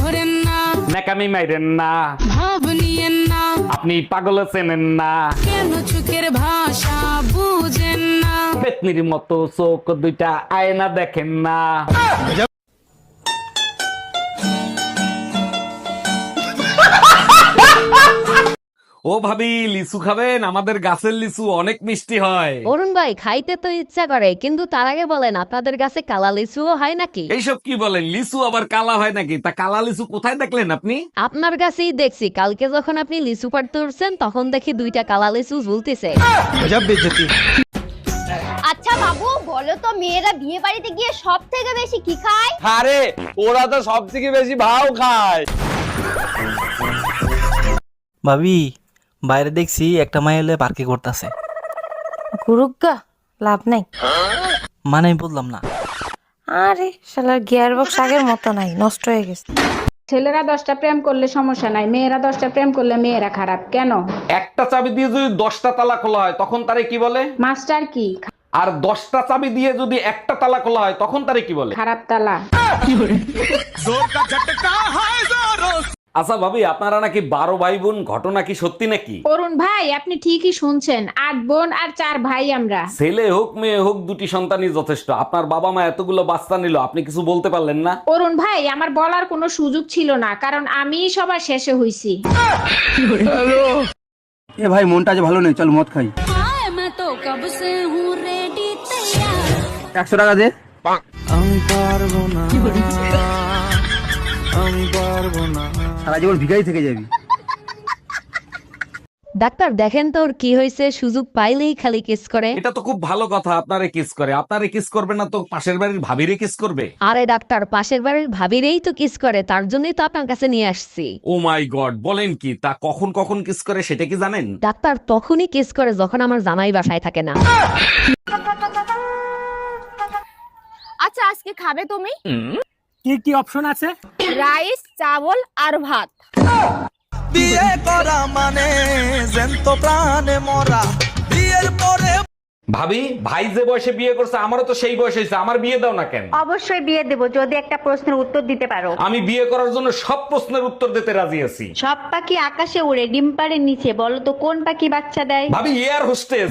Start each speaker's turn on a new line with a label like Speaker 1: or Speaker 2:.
Speaker 1: ধরেন না
Speaker 2: নাকামি মাইরেন না।
Speaker 1: ভাব নিয়েন না।
Speaker 2: আপনি পাগল চেনেন না।
Speaker 1: কেন চোখের ভাষা বুঝেন না?
Speaker 2: পেতনির মতো চোখ দুইটা আয়না দেখেন না। ও ভাবি লিচু খাবেন? আমাদের গাছের লিচু অনেক মিষ্টি হয়।
Speaker 3: অরুণ ভাই খাইতে তো ইচ্ছা করে কিন্তু তার আগে বলেন আপনাদের গাছে কালা লিচুও হয় নাকি?
Speaker 2: এইসব কি বলেন? লিচু আবার কালা হয় নাকি? তা কালা লিচু কোথায় দেখলেন আপনি?
Speaker 3: আপনার কাছেই দেখছি কালকে যখন আপনি লিচু পাড়তে উঠছেন তখন দেখি দুইটা কালা লিচু ঝুলতেছে।
Speaker 4: আচ্ছা বাবু বলো তো মেয়েরা বিয়ে বাড়িতে গিয়ে সব থেকে বেশি কি খায়?
Speaker 5: আরে ওরা তো সব থেকে বেশি ভাও খায়।
Speaker 6: ভাবি বাইরে দেখছি একটা মাই এলে পার্কে করতেছে।
Speaker 7: গুরুগা লাভ নাই।
Speaker 6: মানে আমি বললাম না।
Speaker 7: আরে শালার গিয়ার বক্স আগের মতো নাই নষ্ট হয়ে গেছে।
Speaker 8: ছেলেরা দশটা প্রেম করলে সমস্যা নাই মেয়েরা দশটা প্রেম করলে মেয়েরা খারাপ কেন?
Speaker 2: একটা চাবি দিয়ে যদি দশটা তালা খোলা হয় তখন তারে কি বলে?
Speaker 8: মাস্টার কি?
Speaker 2: আর দশটা চাবি দিয়ে যদি একটা তালা খোলা হয় তখন তারে কি বলে?
Speaker 8: খারাপ তালা।
Speaker 2: আচ্ছা ভাবি আপনারা নাকি বারো ভাই বোন ঘটনা কি সত্যি নাকি?
Speaker 8: অরুণ ভাই আপনি ঠিকই শুনছেন। আট বোন আর চার ভাই আমরা।
Speaker 2: ছেলে হোক মেয়ে হোক দুটি সন্তানই যথেষ্ট। আপনার বাবা মা এতগুলো বাচ্চা নিল আপনি কিছু বলতে পারলেন না?
Speaker 8: অরুণ ভাই আমার বলার কোনো সুযোগ ছিল না কারণ আমি সবার শেষে হইছি।
Speaker 5: এ ভাই মনটা যে ভালো নেই চল মদ খাই। একশো টাকা দে। সারা জীবন ভিখারি থেকে যাবি।
Speaker 3: ডাক্তার দেখেন তো কি হয়েছে সুযোগ পাইলেই খালি কিস করে।
Speaker 2: এটা তো খুব ভালো কথা আপনারে কিস করে। আপনারে কিস করবে না তো পাশের বাড়ির ভাবিরে কিস করবে?
Speaker 3: আরে ডাক্তার পাশের বাড়ির ভাবিরেই তো কিস করে তার জন্যই তো আপনার কাছে নিয়ে আসছি।
Speaker 2: ও মাই গড বলেন কি তা কখন কখন কিস করে সেটা কি জানেন?
Speaker 3: ডাক্তার তখনই কিস করে যখন আমার জামাই বাসায় থাকে না।
Speaker 4: আচ্ছা আজকে খাবে তুমি?
Speaker 5: কি কি অপশন আছে?
Speaker 4: রাইস চাবল আর ভাত।
Speaker 6: বিয়ে করা মানে জ্যান্ত প্রাণে মরা। বিয়ের পরে
Speaker 2: ভাবি ভাই যে বয়সে বিয়ে করছে আমারও তো সেই বয়স হয়েছে আমার বিয়ে দাও না কেন?
Speaker 9: অবশ্যই বিয়ে দেব যদি একটা প্রশ্নের উত্তর দিতে পারো।
Speaker 2: আমি বিয়ে করার জন্য সব প্রশ্নের উত্তর দিতে রাজি আছি।
Speaker 9: সব পাখি আকাশে উড়ে ডিম পাড়ের নিচে বলো তো কোন পাখি বাচ্চা দেয়?
Speaker 2: ভাবি এয়ার হোস্টেস